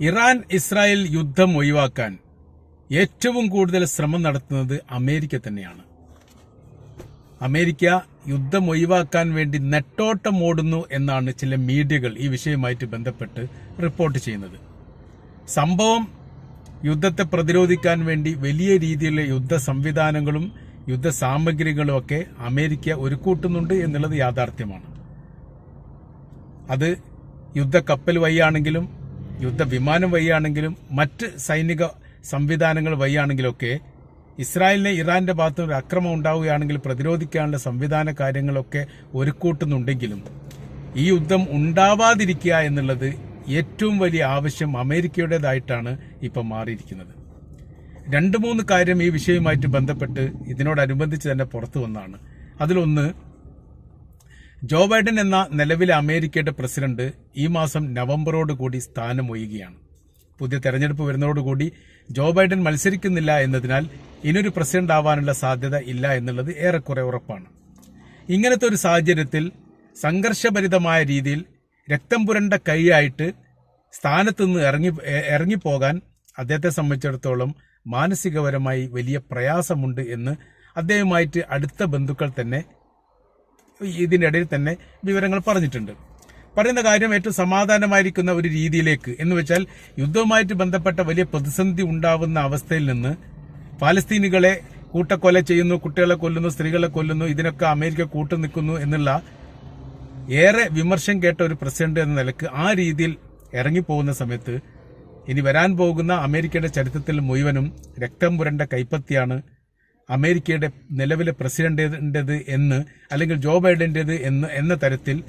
Iran Israel യുദ്ധം ഒഴിവാക്കാൻ ഏറ്റവും കൂടുതൽ ശ്രമം നടത്തുന്നത് അമേരിക്ക തന്നെയാണ്. അമേരിക്ക യുദ്ധം ഒഴിവാക്കാൻ വേണ്ടി നെട്ടോട്ടം ഓടുന്നു എന്നാണ് ചില മീഡിയകൾ ഈ വിഷയവുമായിട്ട് ബന്ധപ്പെട്ട് റിപ്പോർട്ട് ചെയ്യുന്നത്. സംഭവം യുദ്ധത്തെ പ്രതിരോധിക്കാൻ വേണ്ടി വലിയ രീതിയിലുള്ള യുദ്ധ സംവിധാനങ്ങളും യുദ്ധ സാമഗ്രികളും ഒക്കെ അമേരിക്ക ഒരുക്കൂട്ടുന്നുണ്ട് എന്നുള്ളത് യാഥാർത്ഥ്യമാണ്. അത് യുദ്ധ കപ്പൽ വഴിയാണെങ്കിലും യുദ്ധ വിമാനം വഴിയാണെങ്കിലും മറ്റ് സൈനിക സംവിധാനങ്ങൾ വഴിയാണെങ്കിലൊക്കെ ഇസ്രായേലിനെ ഇറാന്റെ ഭാഗത്ത് ഒരു അക്രമം ഉണ്ടാവുകയാണെങ്കിൽ പ്രതിരോധിക്കാനുള്ള സംവിധാന കാര്യങ്ങളൊക്കെ ഒരുക്കൂട്ടുന്നുണ്ടെങ്കിലും ഈ യുദ്ധം ഉണ്ടാവാതിരിക്കുക എന്നുള്ളത് ഏറ്റവും വലിയ ആവശ്യം അമേരിക്കയുടേതായിട്ടാണ് ഇപ്പം മാറിയിരിക്കുന്നത്. രണ്ട് മൂന്ന് കാര്യം ഈ വിഷയവുമായിട്ട് ബന്ധപ്പെട്ട് ഇതിനോടനുബന്ധിച്ച് തന്നെ പുറത്തു വന്നാണ്. അതിലൊന്ന് ജോ ബൈഡൻ എന്ന നിലവിലെ അമേരിക്കയുടെ പ്രസിഡന്റ് ഈ മാസം നവംബറോട് കൂടി സ്ഥാനമൊയ്യുകയാണ് പുതിയ തെരഞ്ഞെടുപ്പ് വരുന്നതോടുകൂടി ജോ ബൈഡൻ മത്സരിക്കുന്നില്ല എന്നതിനാൽ ഇനിയൊരു പ്രസിഡന്റ് ആവാനുള്ള സാധ്യത ഇല്ല എന്നുള്ളത് ഏറെക്കുറെ ഉറപ്പാണ്. ഇങ്ങനത്തെ ഒരു സാഹചര്യത്തിൽ സംഘർഷഭരിതമായ രീതിയിൽ രക്തം പുരണ്ട കൈയായിട്ട് സ്ഥാനത്തുനിന്ന് ഇറങ്ങി ഇറങ്ങിപ്പോകാൻ അദ്ദേഹത്തെ സംബന്ധിച്ചിടത്തോളം മാനസികപരമായി വലിയ പ്രയാസമുണ്ട് എന്ന് അദ്ദേഹവുമായിട്ട് അടുത്ത ബന്ധുക്കൾ തന്നെ ഇതിന്റെ ഇടയിൽ തന്നെ വിവരങ്ങൾ പറഞ്ഞിട്ടുണ്ട്. പറയുന്ന കാര്യം ഏറ്റവും സമാധാനമായിരിക്കുന്ന ഒരു രീതിയിലേക്ക്. എന്ന് വെച്ചാൽ യുദ്ധവുമായിട്ട് ബന്ധപ്പെട്ട വലിയ പ്രതിസന്ധി ഉണ്ടാവുന്ന അവസ്ഥയിൽ നിന്ന് പാലസ്തീനികളെ കൂട്ടക്കൊല ചെയ്യുന്നു കുട്ടികളെ കൊല്ലുന്നു സ്ത്രീകളെ കൊല്ലുന്നു ഇതിനൊക്കെ അമേരിക്ക കൂട്ടു നിൽക്കുന്നു എന്നുള്ള ഏറെ വിമർശം കേട്ട ഒരു പ്രസിഡന്റ് എന്ന നിലയ്ക്ക് ആ രീതിയിൽ ഇറങ്ങിപ്പോകുന്ന സമയത്ത് ഇനി വരാൻ പോകുന്ന അമേരിക്കയുടെ ചരിത്രത്തിൽ മുഴുവനും രക്തം പുരണ്ട കൈപ്പത്തിയാണ് അമേരിക്കയുടെ നിലവിലെ പ്രസിഡന്റിന്റേത് എന്ന് അല്ലെങ്കിൽ ജോ ബൈഡന്റേത് എന്ന് എന്ന തരത്തിൽ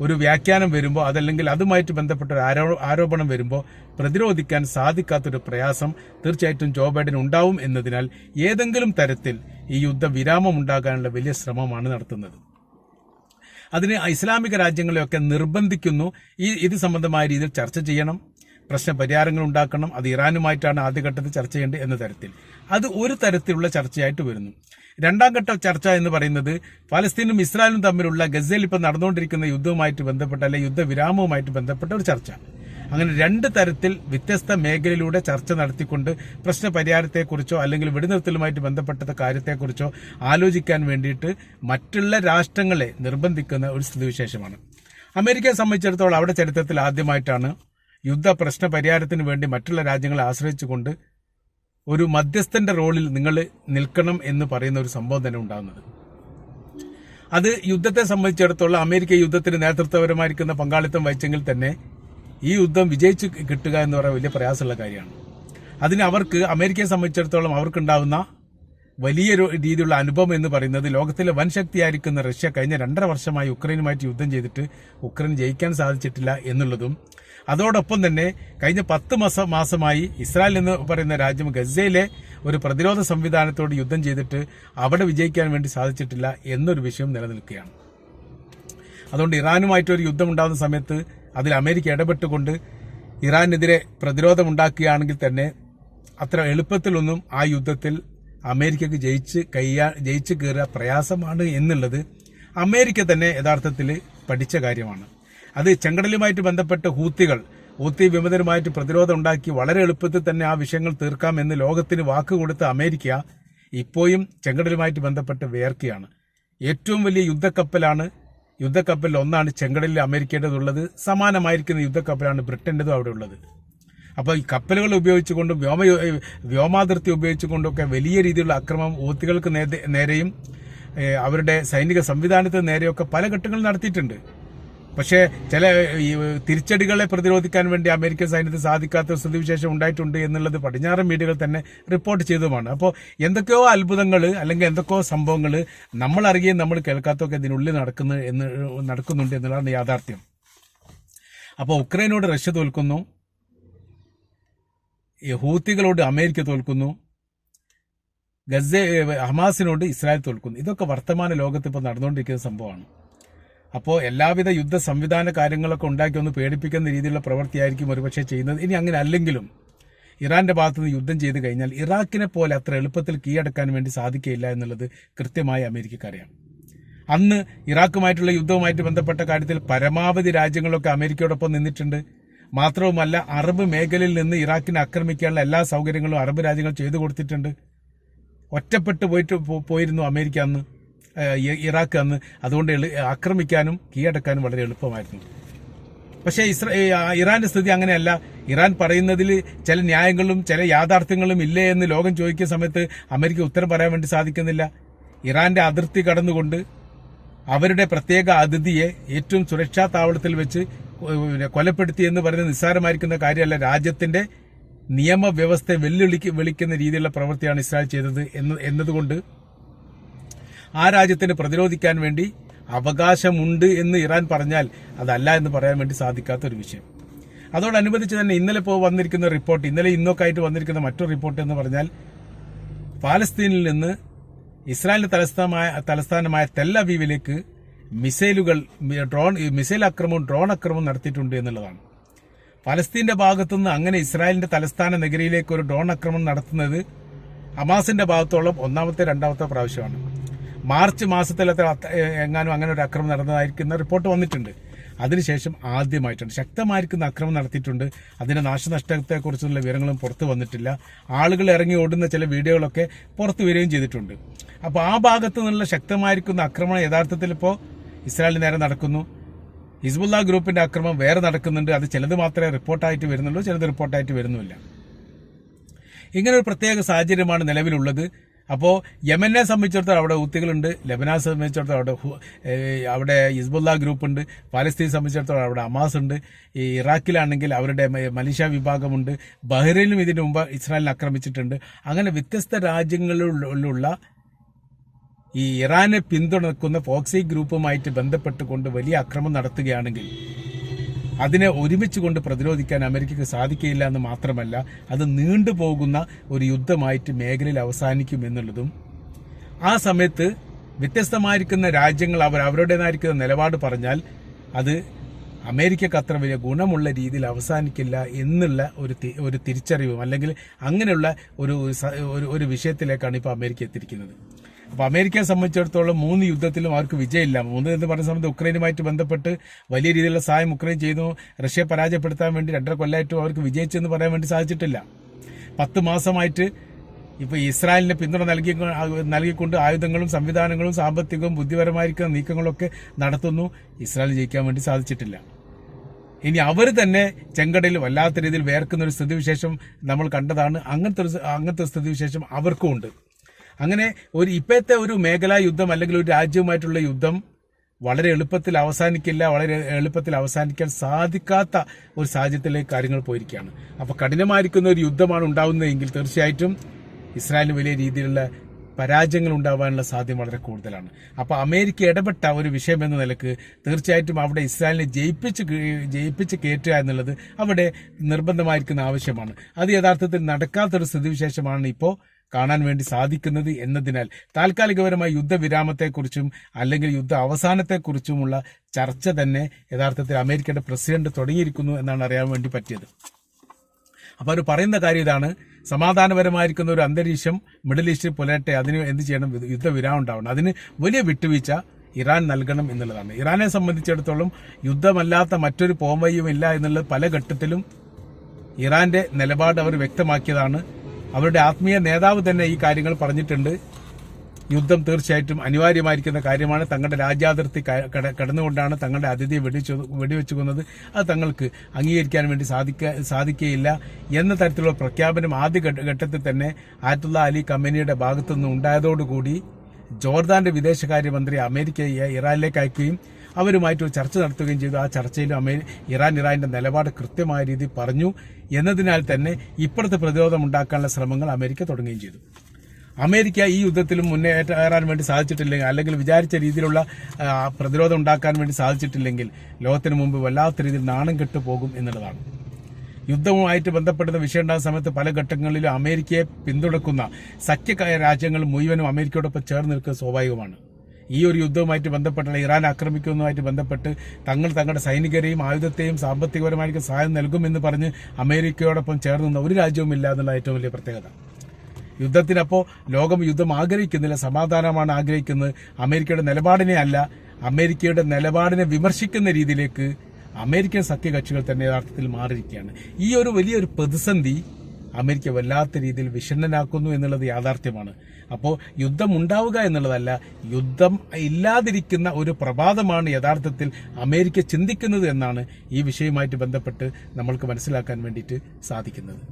ഒരു വ്യാഖ്യാനം വരുമ്പോൾ അതല്ലെങ്കിൽ അതുമായിട്ട് ബന്ധപ്പെട്ട ഒരു ആരോ ആരോപണം വരുമ്പോൾ പ്രതിരോധിക്കാൻ സാധിക്കാത്തൊരു പ്രയാസം തീർച്ചയായിട്ടും ജോ ബൈഡൻ ഉണ്ടാവും എന്നതിനാൽ ഏതെങ്കിലും തരത്തിൽ ഈ യുദ്ധ വിരാമം ഉണ്ടാകാനുള്ള വലിയ ശ്രമമാണ് നടത്തുന്നത്. അതിന് ഇസ്ലാമിക രാജ്യങ്ങളെയൊക്കെ നിർബന്ധിക്കുന്നു. ഈ ഇത് സംബന്ധമായ രീതിയിൽ ചർച്ച ചെയ്യണം. പ്രശ്ന പരിഹാരങ്ങൾ ഉണ്ടാക്കണം. അത് ഇറാനുമായിട്ടാണ് ആദ്യഘട്ടത്തിൽ ചർച്ച ചെയ്യേണ്ടത് എന്ന തരത്തിൽ. അത് ഒരു തരത്തിലുള്ള ചർച്ചയായിട്ട് വരുന്നു. രണ്ടാം ഘട്ട ചർച്ച എന്ന് പറയുന്നത് ഫലസ്തീനും ഇസ്രായേലും തമ്മിലുള്ള ഗസയിൽ ഇപ്പോൾ നടന്നുകൊണ്ടിരിക്കുന്ന യുദ്ധവുമായിട്ട് ബന്ധപ്പെട്ട അല്ലെങ്കിൽ യുദ്ധവിരാമവുമായിട്ട് ബന്ധപ്പെട്ട ഒരു ചർച്ച. അങ്ങനെ രണ്ട് തരത്തിൽ വ്യത്യസ്ത മേഖലയിലൂടെ ചർച്ച നടത്തിക്കൊണ്ട് പ്രശ്ന പരിഹാരത്തെക്കുറിച്ചോ അല്ലെങ്കിൽ വെടിനിർത്തലുമായിട്ട് ബന്ധപ്പെട്ട കാര്യത്തെക്കുറിച്ചോ ആലോചിക്കാൻ വേണ്ടിയിട്ട് മറ്റുള്ള രാഷ്ട്രങ്ങളെ നിർബന്ധിക്കുന്ന ഒരു സ്ഥിതിവിശേഷമാണ്. അമേരിക്കയെ സംബന്ധിച്ചിടത്തോളം അവിടെ ചരിത്രത്തിൽ ആദ്യമായിട്ടാണ് യുദ്ധ പ്രശ്ന പരിഹാരത്തിന് വേണ്ടി മറ്റുള്ള രാജ്യങ്ങളെ ആശ്രയിച്ചുകൊണ്ട് ഒരു മധ്യസ്ഥന്റെ റോളിൽ നിങ്ങൾ നിൽക്കണം എന്ന് പറയുന്ന ഒരു സംഭവം തന്നെ ഉണ്ടാകുന്നത് അത് യുദ്ധത്തെ സംബന്ധിച്ചിടത്തോളം അമേരിക്ക യുദ്ധത്തിന് നേതൃത്വപരമായിരിക്കുന്ന പങ്കാളിത്തം വഹിച്ചെങ്കിൽ തന്നെ ഈ യുദ്ധം വിജയിച്ച് കിട്ടുക എന്ന് പറയാൻ വലിയ പ്രയാസമുള്ള കാര്യമാണ്. അതിന് അവർക്ക് അമേരിക്കയെ സംബന്ധിച്ചിടത്തോളം അവർക്കുണ്ടാവുന്ന വലിയൊരു രീതിയിലുള്ള അനുഭവം എന്ന് പറയുന്നത് ലോകത്തിലെ വൻ ശക്തിയായിരിക്കുന്ന റഷ്യ കഴിഞ്ഞ രണ്ടര വർഷമായി ഉക്രൈനുമായിട്ട് യുദ്ധം ചെയ്തിട്ട് ഉക്രൈൻ ജയിക്കാൻ സാധിച്ചിട്ടില്ല എന്നുള്ളതും അതോടൊപ്പം തന്നെ കഴിഞ്ഞ പത്ത് മാസ മാസമായി ഇസ്രായേൽ എന്ന് പറയുന്ന രാജ്യം ഗസയിലെ ഒരു പ്രതിരോധ സംവിധാനത്തോട് യുദ്ധം ചെയ്തിട്ട് അവിടെ വിജയിക്കാൻ വേണ്ടി സാധിച്ചിട്ടില്ല എന്നൊരു വിഷയം നിലനിൽക്കുകയാണ്. അതുകൊണ്ട് ഇറാനുമായിട്ട് ഒരു യുദ്ധം ഉണ്ടാകുന്ന സമയത്ത് അതിൽ അമേരിക്ക ഇടപെട്ടുകൊണ്ട് ഇറാനെതിരെ പ്രതിരോധം ഉണ്ടാക്കുകയാണെങ്കിൽ തന്നെ അത്ര എളുപ്പത്തിലൊന്നും ആ യുദ്ധത്തിൽ അമേരിക്കക്ക് ജയിച്ച് കയ്യാ ജയിച്ച് കയറുക പ്രയാസമാണ് എന്നുള്ളത് അമേരിക്ക തന്നെ യഥാർത്ഥത്തിൽ പഠിച്ച കാര്യമാണ്. അത് ചെങ്കടലുമായിട്ട് ബന്ധപ്പെട്ട ഹൂത്തികൾ ഹൂത്തി വിമതരുമായിട്ട് പ്രതിരോധം ഉണ്ടാക്കി വളരെ എളുപ്പത്തിൽ തന്നെ ആ വിഷയങ്ങൾ തീർക്കാം എന്ന് ലോകത്തിന് വാക്ക് കൊടുത്ത അമേരിക്ക ഇപ്പോഴും ചെങ്കടലുമായിട്ട് ബന്ധപ്പെട്ട് വേർക്കുകയാണ്. ഏറ്റവും വലിയ യുദ്ധക്കപ്പലാണ് യുദ്ധക്കപ്പലിൽ ഒന്നാണ് ചെങ്കടലിൽ അമേരിക്കയുടേതുള്ളത് സമാനമായിരിക്കുന്ന യുദ്ധക്കപ്പലാണ് ബ്രിട്ടന്റെതും അവിടെ ഉള്ളത് അപ്പോൾ ഈ കപ്പലുകൾ ഉപയോഗിച്ചുകൊണ്ടും വ്യോമ വ്യോമാതിർത്തി ഉപയോഗിച്ചുകൊണ്ടൊക്കെ വലിയ രീതിയിലുള്ള അക്രമം ഊത്തികൾക്ക് നേരെ- നേരെയും അവരുടെ സൈനിക സംവിധാനത്തിന് നേരെയൊക്കെ പല ഘട്ടങ്ങളും നടത്തിയിട്ടുണ്ട്. പക്ഷേ ചില തിരിച്ചടികളെ പ്രതിരോധിക്കാൻ വേണ്ടി അമേരിക്കൻ സൈന്യത്തിന് സാധിക്കാത്ത സ്ഥിതിവിശേഷം ഉണ്ടായിട്ടുണ്ട് എന്നുള്ളത് പടിഞ്ഞാറൻ മീഡിയകൾ തന്നെ റിപ്പോർട്ട് ചെയ്തതുമാണ്. അപ്പോൾ എന്തൊക്കെയോ അത്ഭുതങ്ങൾ അല്ലെങ്കിൽ എന്തൊക്കെയോ സംഭവങ്ങൾ നമ്മൾ അറിയുകയും നമ്മൾ കേൾക്കാത്തൊക്കെ ഇതിനുള്ളിൽ നടക്കുന്നു എന്ന് നടക്കുന്നുണ്ട് എന്നുള്ളതാണ് യാഥാർത്ഥ്യം. അപ്പോൾ ഉക്രൈനോട് റഷ്യ തോൽക്കുന്നു. ഹൂത്തികളോട് അമേരിക്ക തോൽക്കുന്നു. ഗസ ഹമാസിനോട് ഇസ്രായേൽ തോൽക്കുന്നു. ഇതൊക്കെ വർത്തമാന ലോകത്ത് ഇപ്പോൾ നടന്നുകൊണ്ടിരിക്കുന്ന സംഭവമാണ്. അപ്പോൾ എല്ലാവിധ യുദ്ധ സംവിധാന കാര്യങ്ങളൊക്കെ ഉണ്ടാക്കി ഒന്ന് പേടിപ്പിക്കുന്ന രീതിയിലുള്ള പ്രവൃത്തിയായിരിക്കും ഒരുപക്ഷെ ചെയ്യുന്നത്. ഇനി അങ്ങനെ അല്ലെങ്കിലും ഇറാന്റെ ഭാഗത്തുനിന്ന് യുദ്ധം ചെയ്തു കഴിഞ്ഞാൽ ഇറാഖിനെ പോലെ അത്ര എളുപ്പത്തിൽ കീഴടക്കാൻ വേണ്ടി സാധിക്കില്ല എന്നുള്ളത് കൃത്യമായി അമേരിക്കക്കറിയാം അന്ന് ഇറാഖുമായിട്ടുള്ള യുദ്ധവുമായിട്ട് ബന്ധപ്പെട്ട കാര്യത്തിൽ പരമാവധി രാജ്യങ്ങളൊക്കെ അമേരിക്കയോടൊപ്പം നിന്നിട്ടുണ്ട്. മാത്രവുമല്ല അറബ് മേഖലയിൽ നിന്ന് ഇറാഖിനെ ആക്രമിക്കാനുള്ള എല്ലാ സൗകര്യങ്ങളും അറബ് രാജ്യങ്ങൾ ചെയ്തു കൊടുത്തിട്ടുണ്ട്. ഒറ്റപ്പെട്ടു പോയിട്ട് പോയിരുന്നു അമേരിക്ക അന്ന്. ഇറാഖ് അന്ന് അതുകൊണ്ട് ആക്രമിക്കാനും കീഴടക്കാനും വളരെ എളുപ്പമായിരുന്നു. പക്ഷേ ഇസ്ര ഇറാന്റെ സ്ഥിതി അങ്ങനെയല്ല. ഇറാൻ പറയുന്നതിൽ ചില ന്യായങ്ങളും ചില യാഥാർത്ഥ്യങ്ങളും ഇല്ലേ എന്ന് ലോകം ചോദിക്കുന്ന സമയത്ത് അമേരിക്ക ഉത്തരം പറയാൻ വേണ്ടി സാധിക്കുന്നില്ല. ഇറാന്റെ അതിർത്തി കടന്നുകൊണ്ട് അവരുടെ പ്രത്യേക അതിഥിയെ ഏറ്റവും സുരക്ഷാ താവളത്തിൽ വെച്ച് കൊലപ്പെടുത്തി എന്ന് പറയുന്നത് നിസ്സാരമായിരിക്കുന്ന കാര്യമല്ല. രാജ്യത്തിന്റെ നിയമവ്യവസ്ഥയെ വെല്ലുവിളിക്ക് വിളിക്കുന്ന രീതിയിലുള്ള പ്രവൃത്തിയാണ് ഇസ്രായേൽ ചെയ്തത് എന്ന് എന്നതുകൊണ്ട് ആ രാജ്യത്തിന് പ്രതിരോധിക്കാൻ വേണ്ടി അവകാശമുണ്ട് എന്ന് ഇറാൻ പറഞ്ഞാൽ അതല്ല എന്ന് പറയാൻ വേണ്ടി സാധിക്കാത്ത ഒരു വിഷയം. അതോടനുബന്ധിച്ച് തന്നെ ഇന്നലെ ഇപ്പോൾ വന്നിരിക്കുന്ന റിപ്പോർട്ട് ഇന്നലെ ഇന്നൊക്കെ ആയിട്ട് വന്നിരിക്കുന്ന മറ്റൊരു റിപ്പോർട്ട് എന്ന് പറഞ്ഞാൽ പാലസ്തീനിൽ നിന്ന് ഇസ്രായേലിന്റെ തലസ്ഥാനമായ തലസ്ഥാനമായ തെല്ലവീവിലേക്ക് മിസൈലുകൾ ഡ്രോൺ മിസൈൽ ആക്രമണവും ഡ്രോൺ ആക്രമണവും നടത്തിയിട്ടുണ്ട് എന്നുള്ളതാണ്. ഫലസ്തീന്റെ ഭാഗത്തുനിന്ന് അങ്ങനെ ഇസ്രായേലിന്റെ തലസ്ഥാന നഗരിയിലേക്ക് ഒരു ഡ്രോൺ ആക്രമണം നടത്തുന്നത് ഹമാസിന്റെ ഭാഗത്തോളം ഒന്നാമത്തെ രണ്ടാമത്തെ പ്രാവശ്യമാണ്. മാർച്ച് മാസത്തിലത്തെ എങ്ങാനും അങ്ങനെ ഒരു അക്രമം നടന്നതായിരിക്കുന്ന റിപ്പോർട്ട് വന്നിട്ടുണ്ട്. അതിനുശേഷം ആദ്യമായിട്ടുണ്ട്. ശക്തമായിരിക്കുന്ന അക്രമം നടത്തിയിട്ടുണ്ട്. അതിന്റെ നാശനഷ്ടത്തെക്കുറിച്ചുള്ള വിവരങ്ങളും പുറത്തു വന്നിട്ടില്ല. ആളുകൾ ഇറങ്ങി ഓടുന്ന ചില വീഡിയോകളൊക്കെ പുറത്തു വരികയും ചെയ്തിട്ടുണ്ട്. അപ്പോൾ ആ ഭാഗത്തു നിന്നുള്ള ശക്തമായിരിക്കുന്ന ആക്രമണം യഥാർത്ഥത്തിൽ ഇപ്പോൾ ഇസ്രായേലിന് നേരെ നടക്കുന്നു. ഹിസ്ബുല്ല ഗ്രൂപ്പിന്റെ ആക്രമണം വേറെ നടക്കുന്നുണ്ട്. അത് ചിലത് മാത്രമേ റിപ്പോർട്ടായിട്ട് വരുന്നുള്ളൂ ചിലത് റിപ്പോർട്ടായിട്ട് വരുന്നുമില്ല. ഇങ്ങനെ ഒരു പ്രത്യേക സാഹചര്യമാണ് നിലവിലുള്ളത്. അപ്പോൾ യമനെ സംബന്ധിച്ചിടത്തോളം അവിടെ ഊത്തികളുണ്ട് ലബനാനെ സംബന്ധിച്ചിടത്തോളം അവിടെ അവിടെ ഹിസ്ബുല്ല ഗ്രൂപ്പ് ഉണ്ട് പാലസ്തീൻ സംബന്ധിച്ചിടത്തോളം അവിടെ അമാസ് ഉണ്ട് ഈ ഇറാഖിലാണെങ്കിൽ അവരുടെ മലീഷ്യ വിഭാഗമുണ്ട് ബഹ്റൈനും ഇതിനു മുമ്പ് ഇസ്രായേലിനെ ആക്രമിച്ചിട്ടുണ്ട്. അങ്ങനെ വ്യത്യസ്ത രാജ്യങ്ങളിലുള്ള ഈ ഇറാനെ പിന്തുണക്കുന്ന ഫോക്സി ഗ്രൂപ്പുമായിട്ട് ബന്ധപ്പെട്ടുകൊണ്ട് വലിയ അക്രമം നടത്തുകയാണെങ്കിൽ അതിനെ ഒരുമിച്ച് കൊണ്ട് പ്രതിരോധിക്കാൻ അമേരിക്കയ്ക്ക് സാധിക്കുകയില്ല എന്ന് മാത്രമല്ല അത് നീണ്ടുപോകുന്ന ഒരു യുദ്ധമായിട്ട് മേഖലയിൽ അവസാനിക്കും എന്നുള്ളതും ആ സമയത്ത് വ്യത്യസ്തമായിരിക്കുന്ന രാജ്യങ്ങൾ അവർ അവരുടേതായിരിക്കുന്ന നിലപാട് പറഞ്ഞാൽ അത് അമേരിക്കക്ക് അത്ര വലിയ ഗുണമുള്ള രീതിയിൽ അവസാനിക്കില്ല എന്നുള്ള ഒരു ഒരു തിരിച്ചറിവും അല്ലെങ്കിൽ അങ്ങനെയുള്ള ഒരു ഒരു വിഷയത്തിലേക്കാണ് ഇപ്പോൾ അമേരിക്ക എത്തിയിരിക്കുന്നത്. അപ്പോൾ അമേരിക്കയെ സംബന്ധിച്ചിടത്തോളം മൂന്ന് യുദ്ധത്തിലും അവർക്ക് വിജയമില്ല. മൂന്ന് എന്ന് പറഞ്ഞ സമയത്ത് ഉക്രൈനുമായിട്ട് ബന്ധപ്പെട്ട് വലിയ രീതിയിലുള്ള സഹായം ഉക്രൈൻ ചെയ്തു. റഷ്യയെ പരാജയപ്പെടുത്താൻ വേണ്ടി രണ്ടര കൊല്ലമായിട്ടും അവർക്ക് വിജയിച്ചെന്ന് പറയാൻ വേണ്ടി സാധിച്ചിട്ടില്ല. പത്ത് മാസമായിട്ട് ഇപ്പൊ ഇസ്രായേലിന് പിന്തുണ നൽകി നൽകിക്കൊണ്ട് ആയുധങ്ങളും സംവിധാനങ്ങളും സാമ്പത്തികവും ബുദ്ധിപരമായിരിക്കുന്ന നീക്കങ്ങളൊക്കെ നടത്തുന്നു. ഇസ്രായേൽ ജയിക്കാൻ വേണ്ടി സാധിച്ചിട്ടില്ല. ഇനി അവർ തന്നെ ചെങ്കടയിൽ വല്ലാത്ത രീതിയിൽ വേർക്കുന്ന ഒരു സ്ഥിതിവിശേഷം നമ്മൾ കണ്ടതാണ്. അങ്ങനത്തെ ഒരു അങ്ങനത്തെ സ്ഥിതിവിശേഷം അവർക്കും ഉണ്ട്. അങ്ങനെ ഒരു ഇപ്പോഴത്തെ ഒരു മേഖലാ യുദ്ധം അല്ലെങ്കിൽ ഒരു രാജ്യവുമായിട്ടുള്ള യുദ്ധം വളരെ എളുപ്പത്തിൽ അവസാനിക്കില്ല വളരെ എളുപ്പത്തിൽ അവസാനിക്കാൻ സാധിക്കാത്ത ഒരു സാഹചര്യത്തിലേക്ക് കാര്യങ്ങൾ പോയിരിക്കുകയാണ്. അപ്പോൾ കഠിനമായിരിക്കുന്ന ഒരു യുദ്ധമാണ് ഉണ്ടാവുന്നതെങ്കിൽ തീർച്ചയായിട്ടും ഇസ്രായേലിന് വലിയ രീതിയിലുള്ള പരാജയങ്ങൾ ഉണ്ടാവാനുള്ള സാധ്യത വളരെ കൂടുതലാണ്. അപ്പോൾ അമേരിക്ക ഇടപെട്ട ഒരു വിഷയം എന്ന നിലയ്ക്ക് തീർച്ചയായിട്ടും അവിടെ ഇസ്രായേലിനെ ജയിപ്പിച്ച് ജയിപ്പിച്ച് കയറ്റുക എന്നുള്ളത് അവിടെ നിർബന്ധമായിരിക്കുന്ന ആവശ്യമാണ്. അത് യഥാർത്ഥത്തിൽ നടക്കാത്തൊരു സ്ഥിതിവിശേഷമാണ് ഇപ്പോൾ കാണാൻ വേണ്ടി സാധിക്കുന്നത് എന്നതിനാൽ താൽക്കാലികപരമായ യുദ്ധവിരാമത്തെക്കുറിച്ചും അല്ലെങ്കിൽ യുദ്ധ അവസാനത്തെക്കുറിച്ചുമുള്ള ചർച്ച തന്നെ യഥാർത്ഥത്തിൽ അമേരിക്കയുടെ പ്രസിഡന്റ് തുടങ്ങിയിരിക്കുന്നു എന്നാണ് അറിയാൻ വേണ്ടി പറ്റിയത്. അപ്പോൾ അവർ പറയുന്ന കാര്യം ഇതാണ്. സമാധാനപരമായിരിക്കുന്ന ഒരു അന്തരീക്ഷം മിഡിൽ ഈസ്റ്റിൽ പുലരട്ടെ അതിന് എന്ത് ചെയ്യണം? യുദ്ധവിരാമം ഉണ്ടാവണം. അതിന് വലിയ വിട്ടുവീഴ്ച ഇറാൻ നൽകണം എന്നുള്ളതാണ്. ഇറാനെ സംബന്ധിച്ചിടത്തോളം യുദ്ധമല്ലാത്ത മറ്റൊരു പോംവയ്യുമില്ല ഇല്ല എന്നുള്ളത് പല ഘട്ടത്തിലും ഇറാന്റെ നിലപാട് അവർ വ്യക്തമാക്കിയതാണ്. അവരുടെ ആത്മീയ നേതാവ് തന്നെ ഈ കാര്യങ്ങൾ പറഞ്ഞിട്ടുണ്ട്. യുദ്ധം തീർച്ചയായിട്ടും അനിവാര്യമായിരിക്കുന്ന കാര്യമാണ്. തങ്ങളുടെ രാജ്യാതിർത്തി കടന്നുകൊണ്ടാണ് തങ്ങളുടെ അതിഥിയെ വെടിവെച്ചു വെടിവെച്ചു കൊന്നത് അത് തങ്ങൾക്ക് അംഗീകരിക്കാൻ വേണ്ടി സാധിക്ക സാധിക്കുകയില്ല. എന്ന തരത്തിലുള്ള പ്രഖ്യാപനം ആദ്യ ഘട്ടത്തിൽ തന്നെ ആയത്തുള്ള അലി കമ്പനിയുടെ ഭാഗത്തുനിന്ന് ഉണ്ടായതോടുകൂടി ജോർദാന്റെ വിദേശകാര്യമന്ത്രി അമേരിക്കയെ ഇറാനിലേക്ക് അയക്കുകയും അവരുമായിട്ട് ഒരു ചർച്ച നടത്തുകയും ചെയ്തു. ആ ചർച്ചയിൽ അമേ ഇറാൻ ഇറാന്റെ നിലപാട് കൃത്യമായ രീതിയിൽ പറഞ്ഞു. എന്നതിനാൽ തന്നെ ഇപ്പോഴത്തെ പ്രതിരോധം ഉണ്ടാക്കാനുള്ള ശ്രമങ്ങൾ അമേരിക്ക തുടങ്ങുകയും ചെയ്തു. അമേരിക്ക ഈ യുദ്ധത്തിലും മുന്നേറാൻ വേണ്ടി സാധിച്ചിട്ടില്ലെങ്കിൽ അല്ലെങ്കിൽ വിചാരിച്ച രീതിയിലുള്ള പ്രതിരോധം ഉണ്ടാക്കാൻ വേണ്ടി സാധിച്ചിട്ടില്ലെങ്കിൽ ലോകത്തിന് മുമ്പ് വല്ലാത്ത രീതിയിൽ നാണം കെട്ടു പോകും എന്നുള്ളതാണ്. യുദ്ധവുമായിട്ട് ബന്ധപ്പെടുന്ന വിഷയം ഉണ്ടാകുന്ന സമയത്ത് പല ഘട്ടങ്ങളിലും അമേരിക്കയെ പിന്തുണക്കുന്ന സഖ്യ രാജ്യങ്ങൾ മുഴുവനും അമേരിക്കയോടൊപ്പം ചേർന്ന് നിൽക്കുക സ്വാഭാവികമാണ്. ഈ ഒരു യുദ്ധവുമായിട്ട് ബന്ധപ്പെട്ടുള്ള ഇറാൻ ആക്രമിക്കുന്നതുമായിട്ട് ബന്ധപ്പെട്ട് തങ്ങൾ തങ്ങളുടെ സൈനികരെയും ആയുധത്തെയും സാമ്പത്തികപരമായിട്ട് സഹായം നൽകുമെന്ന് പറഞ്ഞ് അമേരിക്കയോടൊപ്പം ചേർന്ന് ഒരു രാജ്യവും ഇല്ല എന്നുള്ള ഏറ്റവും വലിയ പ്രത്യേകത. യുദ്ധത്തിനപ്പോൾ ലോകം യുദ്ധം ആഗ്രഹിക്കുന്നില്ല സമാധാനമാണ് ആഗ്രഹിക്കുന്നത്. അമേരിക്കയുടെ നിലപാടിനെ അല്ല അമേരിക്കയുടെ നിലപാടിനെ വിമർശിക്കുന്ന രീതിയിലേക്ക് അമേരിക്കൻ സഖ്യകക്ഷികൾ തന്നെ യഥാർത്ഥത്തിൽ മാറിയിരിക്കുകയാണ്. ഈ ഒരു വലിയൊരു പ്രതിസന്ധി അമേരിക്ക വല്ലാത്ത രീതിയിൽ വിഷണ്ണനാക്കുന്നു എന്നുള്ളത് യാഥാർത്ഥ്യമാണ്. അപ്പോൾ യുദ്ധം ഉണ്ടാവുക എന്നുള്ളതല്ല യുദ്ധം ഇല്ലാതിരിക്കുന്ന ഒരു പ്രഭാതമാണ് യഥാർത്ഥത്തിൽ അമേരിക്ക ചിന്തിക്കുന്നത് എന്നാണ് ഈ വിഷയവുമായിട്ട് ബന്ധപ്പെട്ട് നമ്മൾക്ക് മനസ്സിലാക്കാൻ വേണ്ടിയിട്ട് സാധിക്കുന്നത്.